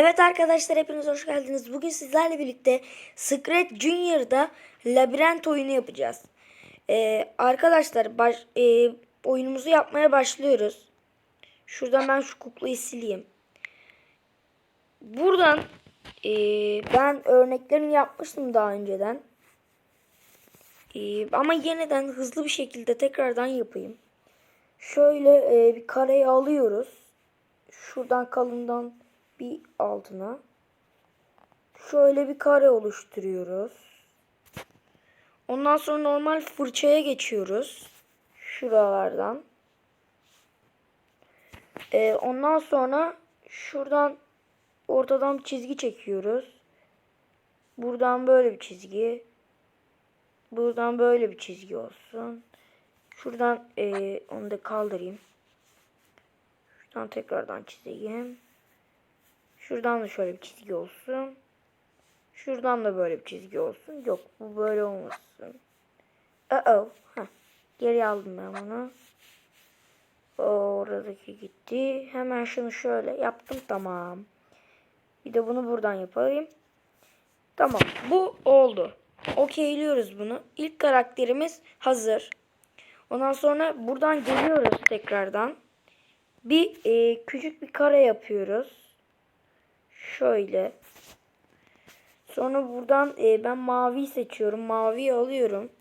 Evet arkadaşlar hepiniz hoş geldiniz. Bugün sizlerle birlikte Secret Junior'da labirent oyunu yapacağız. Ee, arkadaşlar baş, e, oyunumuzu yapmaya başlıyoruz. Şuradan ben şu kuklayı sileyim. Buradan e, ben örneklerini yapmıştım daha önceden. E, ama yeniden hızlı bir şekilde tekrardan yapayım. Şöyle e, bir kareyi alıyoruz. Şuradan kalından bir altına. Şöyle bir kare oluşturuyoruz. Ondan sonra normal fırçaya geçiyoruz. Şuralardan. Ee, ondan sonra şuradan ortadan bir çizgi çekiyoruz. Buradan böyle bir çizgi. Buradan böyle bir çizgi olsun. Şuradan ee, onu da kaldırayım. Şuradan tekrardan çizeyim. Şuradan da şöyle bir çizgi olsun. Şuradan da böyle bir çizgi olsun. Yok bu böyle olmasın. Uh oh. Heh. Geri aldım ben bunu. Oradaki gitti. Hemen şunu şöyle yaptım. Tamam. Bir de bunu buradan yapayım. Tamam. Bu oldu. Okeyliyoruz bunu. İlk karakterimiz hazır. Ondan sonra buradan geliyoruz tekrardan. Bir e, küçük bir kare yapıyoruz. Şöyle. Sonra buradan e, ben mavi seçiyorum. Maviyi alıyorum.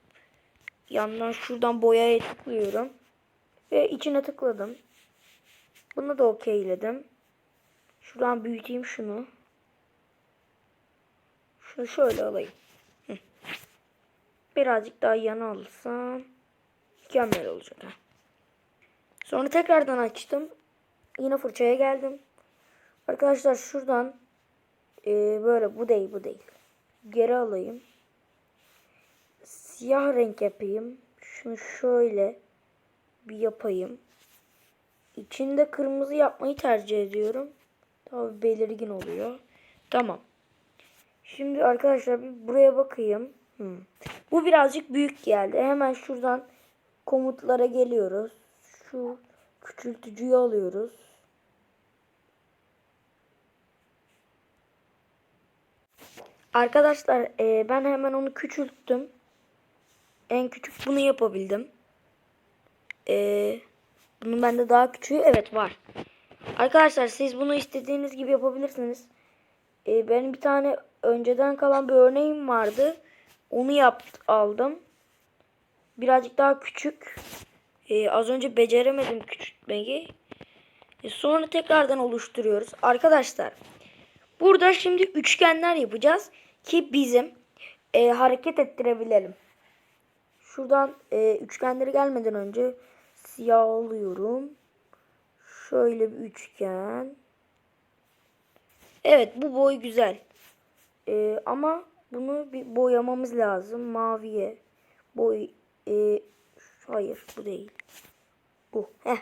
Yandan şuradan boyaya tıklıyorum. Ve içine tıkladım. Bunu da okeyledim. Şuradan büyüteyim şunu. Şunu şöyle alayım. Birazcık daha yana alırsam mükemmel olacak. Sonra tekrardan açtım. Yine fırçaya geldim. Arkadaşlar şuradan e, böyle bu değil bu değil. Geri alayım. Siyah renk yapayım. Şunu şöyle bir yapayım. İçinde kırmızı yapmayı tercih ediyorum. Tabi belirgin oluyor. Tamam. Şimdi arkadaşlar bir buraya bakayım. Hmm. Bu birazcık büyük geldi. Hemen şuradan komutlara geliyoruz. Şu küçültücüyü alıyoruz. Arkadaşlar e, ben hemen onu küçülttüm. En küçük bunu yapabildim. E, bunun bende daha küçüğü evet var. Arkadaşlar siz bunu istediğiniz gibi yapabilirsiniz. E, benim bir tane önceden kalan bir örneğim vardı. Onu yaptım aldım. Birazcık daha küçük. E, az önce beceremedim küçültmeyi. E, sonra tekrardan oluşturuyoruz. Arkadaşlar burada şimdi üçgenler yapacağız ki bizim e, hareket ettirebilelim. Şuradan e, üçgenleri gelmeden önce siyah alıyorum. Şöyle bir üçgen. Evet bu boy güzel. E, ama bunu bir boyamamız lazım. Maviye. Boy. E, hayır bu değil. Bu. Heh.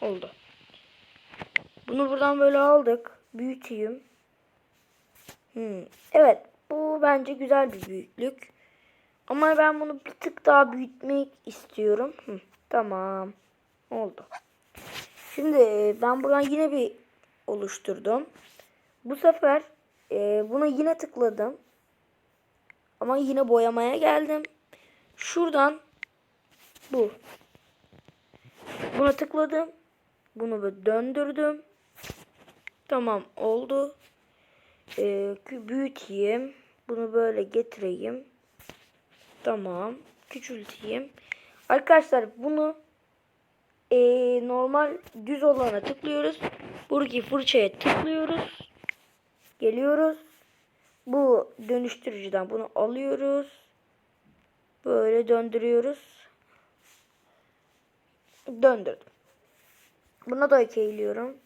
Oldu. Bunu buradan böyle aldık. Büyüteyim. Hmm. Evet. Bu bence güzel bir büyüklük. Ama ben bunu bir tık daha büyütmek istiyorum. Hı, tamam. Oldu. Şimdi e, ben buradan yine bir oluşturdum. Bu sefer e, buna yine tıkladım. Ama yine boyamaya geldim. Şuradan bu. Buna tıkladım. Bunu böyle döndürdüm. Tamam oldu. Ee, büyüteyim. Bunu böyle getireyim. Tamam. Küçülteyim. Arkadaşlar bunu e, normal düz olana tıklıyoruz. Buradaki fırçaya tıklıyoruz. Geliyoruz. Bu dönüştürücüden bunu alıyoruz. Böyle döndürüyoruz. Döndürdüm. Buna da okeyliyorum.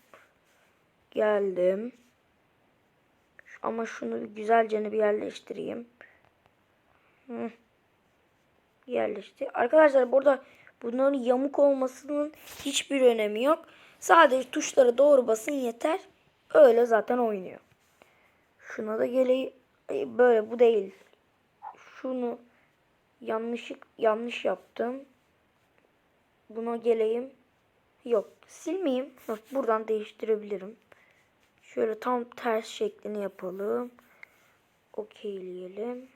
Geldim. Ama şunu bir güzelce bir yerleştireyim. Hı. Yerleşti. Arkadaşlar burada bunların yamuk olmasının hiçbir önemi yok. Sadece tuşlara doğru basın yeter. Öyle zaten oynuyor. Şuna da geleyim. Böyle bu değil. Şunu yanlış yanlış yaptım. Buna geleyim. Yok silmeyeyim. Buradan değiştirebilirim. Şöyle tam ters şeklini yapalım. Okeyleyelim.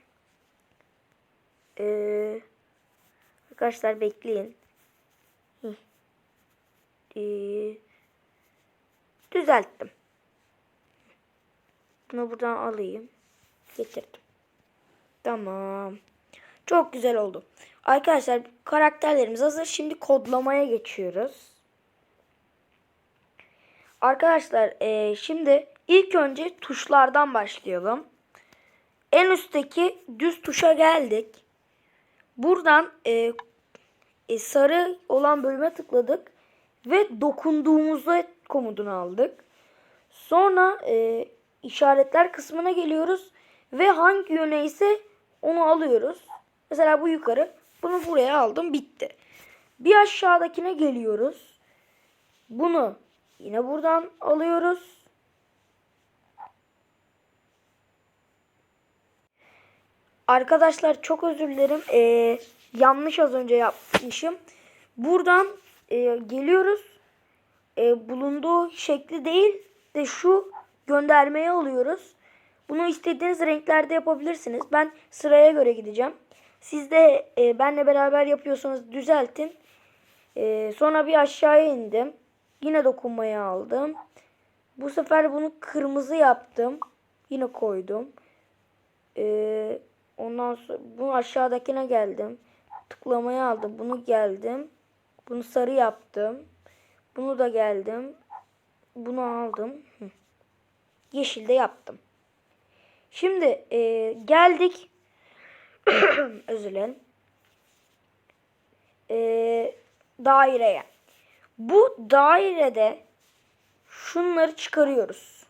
Ee, arkadaşlar bekleyin. Ee, düzelttim. Bunu buradan alayım. Getirdim. Tamam. Çok güzel oldu. Arkadaşlar karakterlerimiz hazır. Şimdi kodlamaya geçiyoruz. Arkadaşlar eee, şimdi ilk önce tuşlardan başlayalım. En üstteki düz tuşa geldik. Buradan eee, e, sarı olan bölüme tıkladık ve dokunduğumuzda komutunu aldık. Sonra eee, işaretler kısmına geliyoruz ve hangi yöne ise onu alıyoruz. Mesela bu yukarı. Bunu buraya aldım bitti. Bir aşağıdakine geliyoruz. Bunu yine buradan alıyoruz. Arkadaşlar çok özür dilerim. Ee, yanlış az önce yapmışım. Buradan e, geliyoruz. E, bulunduğu şekli değil de şu göndermeyi alıyoruz. Bunu istediğiniz renklerde yapabilirsiniz. Ben sıraya göre gideceğim. Siz de e, benle beraber yapıyorsanız düzeltin. E, sonra bir aşağıya indim. Yine dokunmayı aldım. Bu sefer bunu kırmızı yaptım. Yine koydum. E, ondan sonra bunu aşağıdakine geldim. Tıklamayı aldım. Bunu geldim. Bunu sarı yaptım. Bunu da geldim. Bunu aldım. Hı. Yeşilde yaptım. Şimdi e, geldik. Özür dilerim. E, daireye. Bu dairede şunları çıkarıyoruz.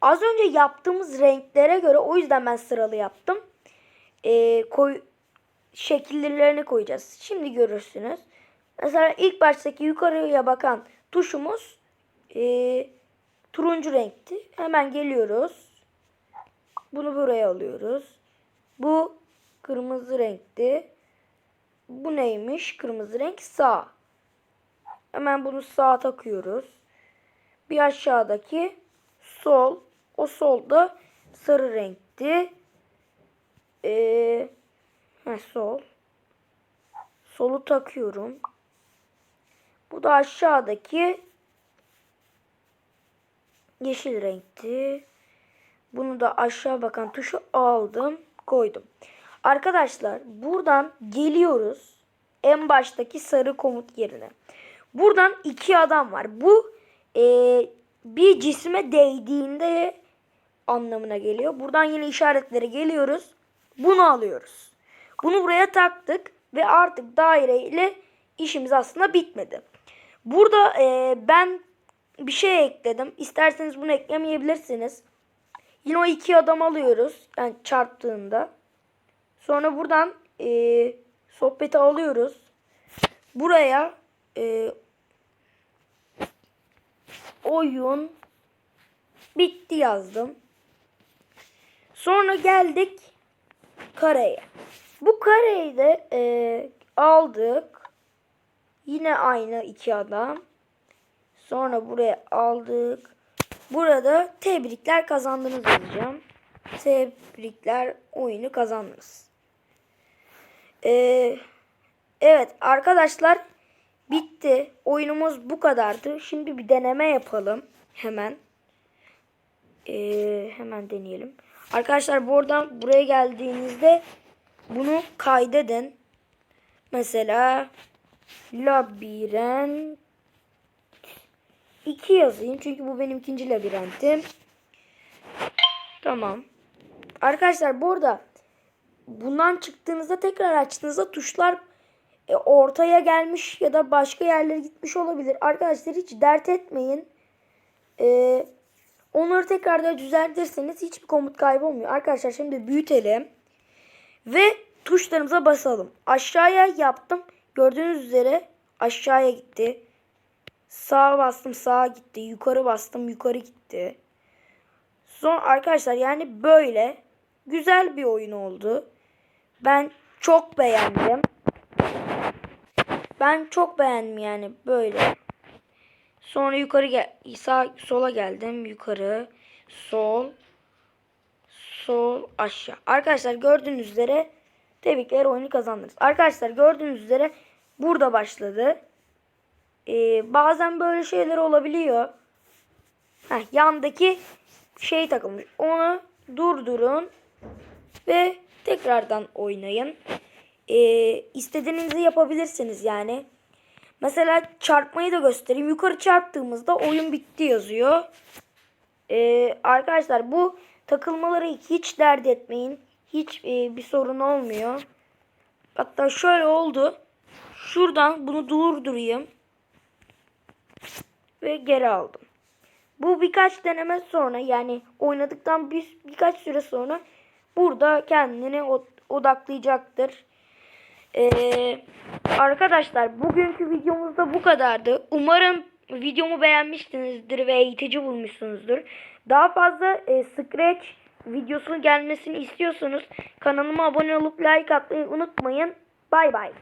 Az önce yaptığımız renklere göre o yüzden ben sıralı yaptım. E, koy şekillerini koyacağız. Şimdi görürsünüz. Mesela ilk baştaki yukarıya bakan tuşumuz e, turuncu renkti. Hemen geliyoruz. Bunu buraya alıyoruz. Bu kırmızı renkti. Bu neymiş? Kırmızı renk sağ. Hemen bunu sağa takıyoruz. Bir aşağıdaki sol. O solda sarı renkti. Ee, heh, sol. Solu takıyorum. Bu da aşağıdaki yeşil renkti. Bunu da aşağı bakan tuşu aldım, koydum. Arkadaşlar buradan geliyoruz. En baştaki sarı komut yerine. Buradan iki adam var. Bu e, bir cisme değdiğinde anlamına geliyor. Buradan yine işaretlere geliyoruz. Bunu alıyoruz. Bunu buraya taktık ve artık daire ile işimiz aslında bitmedi. Burada e, ben bir şey ekledim. İsterseniz bunu eklemeyebilirsiniz. Yine o iki adam alıyoruz. Yani çarptığında. Sonra buradan e, sohbeti alıyoruz. Buraya e, oyun bitti yazdım. Sonra geldik kareye. Bu kareyi de e, aldık. Yine aynı iki adam. Sonra buraya aldık. Burada tebrikler kazandınız yazacağım. Tebrikler oyunu kazandınız. Ee, evet arkadaşlar bitti. Oyunumuz bu kadardı. Şimdi bir deneme yapalım. Hemen. Ee, hemen deneyelim. Arkadaşlar buradan buraya geldiğinizde bunu kaydedin. Mesela labirent 2 yazayım. Çünkü bu benim ikinci labirentim. Tamam. Arkadaşlar burada bundan çıktığınızda tekrar açtığınızda tuşlar e, ortaya gelmiş ya da başka yerlere gitmiş olabilir. Arkadaşlar hiç dert etmeyin. E, onları tekrar da düzeltirseniz hiçbir komut kaybı olmuyor. Arkadaşlar şimdi büyütelim. Ve tuşlarımıza basalım. Aşağıya yaptım. Gördüğünüz üzere aşağıya gitti. Sağa bastım sağa gitti. Yukarı bastım yukarı gitti. Son arkadaşlar yani böyle güzel bir oyun oldu. Ben çok beğendim. Ben çok beğendim yani böyle. Sonra yukarı gel sağ sola geldim. Yukarı, sol, sol, aşağı. Arkadaşlar gördüğünüz üzere tebrikler oyunu kazandınız. Arkadaşlar gördüğünüz üzere burada başladı. Ee, bazen böyle şeyler olabiliyor. Heh, yandaki şey takılmış. Onu durdurun ve tekrardan oynayın. Ee, istediğinizi yapabilirsiniz yani. Mesela çarpmayı da göstereyim. Yukarı çarptığımızda oyun bitti yazıyor. Ee, arkadaşlar bu takılmaları hiç dert etmeyin. Hiç e, bir sorun olmuyor. Hatta şöyle oldu. Şuradan bunu durdurayım. Ve geri aldım. Bu birkaç deneme sonra yani oynadıktan bir, birkaç süre sonra burada kendini od- odaklayacaktır. Ee, arkadaşlar bugünkü videomuzda bu kadardı. Umarım videomu beğenmişsinizdir ve eğitici bulmuşsunuzdur. Daha fazla e, Scratch videosunun gelmesini istiyorsanız kanalıma abone olup like atmayı unutmayın. Bay bay.